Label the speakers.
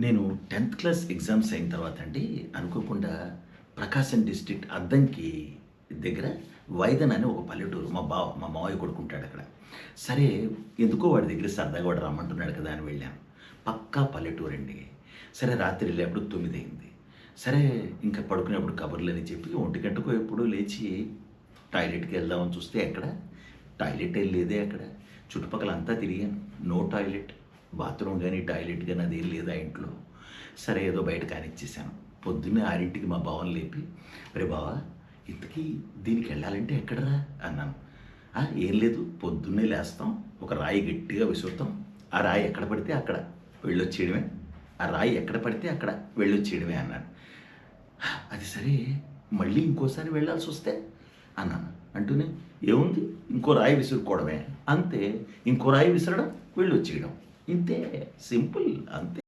Speaker 1: నేను tenth class exams అయిన తర్వాత అండి అనుకోకుండా ప్రకాశం డిస్ట్రిక్ట్ అద్దంకి దగ్గర వైదన్ అని ఒక పల్లెటూరు మా బావ మా మావయ్య కొడుకుంటాడు అక్కడ. సరే ఎందుకో వాడి దగ్గర సరదాగా వాడు రమ్మంటున్నాడు కదా అని వెళ్ళాను పక్కా పల్లెటూరు అండి సరే రాత్రి వెళ్ళేప్పుడు తొమ్మిది అయింది సరే ఇంకా పడుకునేప్పుడు కబుర్లు అని చెప్పి ఒంటి గంటకు ఎప్పుడూ లేచి టాయిలెట్కి వెళ్దామని చూస్తే ఎక్కడ? టాయిలెట్ ఏం లేదే అక్కడ. చుట్టుపక్కల అంతా తిరిగాను. No toilet. బాత్రూమ్ కానీ టాయిలెట్ కానీ అది ఏం లేదా ఇంట్లో? సరే ఏదో బయట కానిచ్చేసాను. పొద్దున్నే ఆరింటికి మా బావని లేపి అరే బావా ఇంతకీ దీనికి వెళ్ళాలంటే ఎక్కడరా? అన్నాను. ఏం లేదు పొద్దున్నే లేస్తాం ఒక రాయి గట్టిగా విసురుతాం. ఆ రాయి ఎక్కడ పడితే అక్కడ వెళ్ళొచ్చేయడమే. ఆ రాయి ఎక్కడ పడితే అక్కడ వెళ్ళొచ్చేయడమే అన్నాను అది సరే మళ్ళీ ఇంకోసారి వెళ్ళాల్సి వస్తే? అన్నాను. అంటూనే ఏముంది ఇంకో రాయి విసురుకోవడమే. అంతే ఇంకో రాయి విసరడం వెళ్ళొచ్చేయడం. ఇంతే సింపుల్ అంతే.